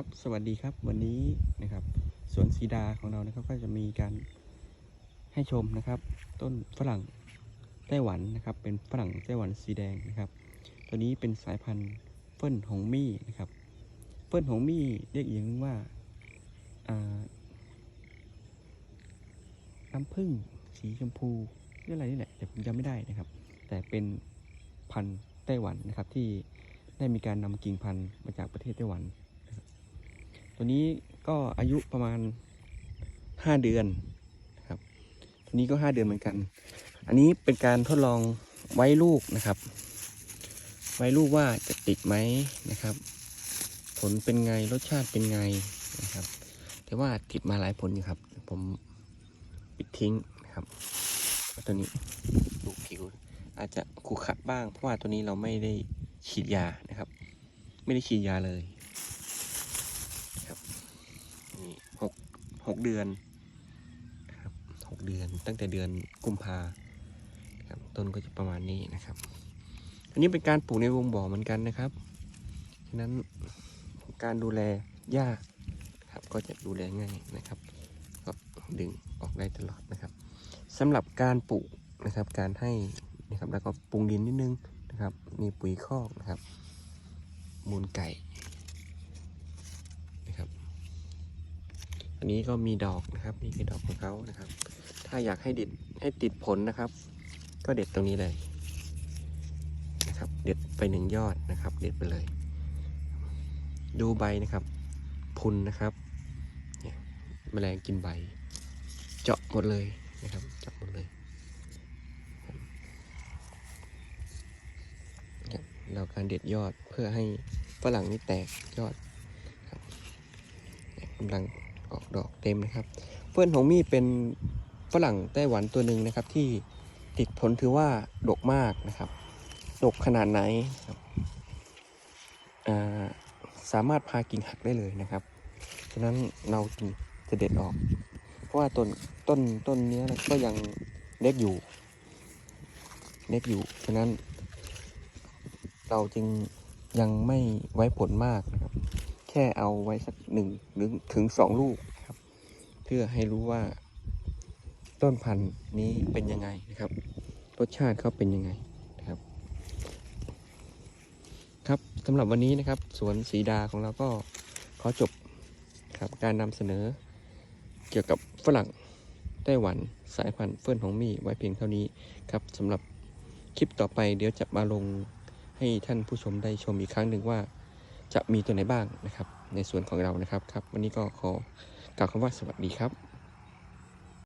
ครับสวัสดีครับวันนี้นะครับสวนสีดาของเรานะครับก็จะมีการให้ชมนะครับ ต้นฝรั่งไต้หวันนะครับ เป็นฝรั่งไต้หวันสีแดงนะครับ ตัวนี้เป็นสายพันธุ์เฟิ่นหงมี่นะครับ เฟิ่นหงมี่เรียกอีกอย่างนึงว่าน้ำผึ้งสีชมพูหรืออะไรนี่แหละแต่ผมจำไม่ได้นะครับ แต่เป็นพันธุ์ไต้หวันนะครับที่ได้มีการนำกิ่งพันธุ์มาจากประเทศไต้หวัน ตัวนี้ก็อายุประมาณ5เดือนครับ ตัวนี้ก็5เดือนเหมือนกัน อันนี้เป็นการทดลองไว้ลูกนะครับ ไว้ลูกว่าจะติดไหมนะครับ ผลเป็นไงรสชาติเป็นไงนะครับ แต่ว่าติดมาหลายผลอยู่ครับ ผมปิดทิ้งนะครับตัวนี้ดูผิวอาจจะขรุขระบ้าง เพราะว่าตัวนี้เราไม่ได้ฉีดยานะครับ ไม่ได้ฉีดยาเลยนะครับนี่หก หกเดือนนะครับหกเดือนตั้งแต่เดือนกุมภาครับต้นก็จะประมาณนี้นะครับ อันนี้เป็นการปลูกในวงบ่อเหมือนกันนะครับฉะนั้นการดูแลหญ้าครับก็จะดูแลง่ายนะครับก็ดึงออกได้ตลอดนะครับสำหรับการปลูกนะครับการให้นะครับแล้วก็ปรุงดินนิดนึงนะครับ มีปุ๋ยคอกนะครับ มูลไก่นะครับ อันนี้ก็มีดอกนะครับ นี่คือดอกของเขานะครับ ถ้าอยากให้ดิดให้ติดผลนะครับ ก็เด็ดตรงนี้เลยนะครับ เด็ดไปหนึ่งยอดนะครับ เด็ดไปเลย ดูใบนะครับ พุนนะครับเนี่ยแมลงกินใบ เจาะหมดเลยนะครับ เจาะหมดเลยเราการเด็ดยอดเพื่อให้ฝรั่งนี่แตกยอดกำลัง ออกดอกเต็มนะครับ เฟิ่นหงมี่เป็นฝรั่งไต้หวันตัวหนึ่งนะครับ ที่ติดผลถือว่าดกมากนะครับ ดกขนาดไหนครับาสามารถพากิ่งหักได้เลยนะครับฉะนั้นเราจึงจะเด็ดออก เพราะว่าต้นต้นต้นนี้ก็ยังเล็กอยู่ เล็กอยู่ ฉะนั้น เราจึงยังไม่ไว้ผลมากนะ แค่เอาไว้สักหนึ่งหรือถึงสองลูกครับ เพื่อให้รู้ว่า ต้นพันธุ์นี้เป็นยังไงนะครับรสชาติเขาเป็นยังไงนะครับ ครับสำหรับวันนี้นะครับ สวนสีดาของเราก็ขอจบครับการนำเสนอ เกี่ยวกับฝรั่งไต้หวันสายพันธุ์เฟิ่อนของมี่ไว้เพียงเท่านี้ครับสำหรับคลิปต่อไปเดี๋ยวจะมาลงให้ท่านผู้ชมได้ชมอีกครั้งหนึ่งว่า จะมีตัวไหนบ้างนะครับ ในส่วนของเรานะครับครับ วันนี้ก็ขอกล่าวคำว่าสวัสดีครับ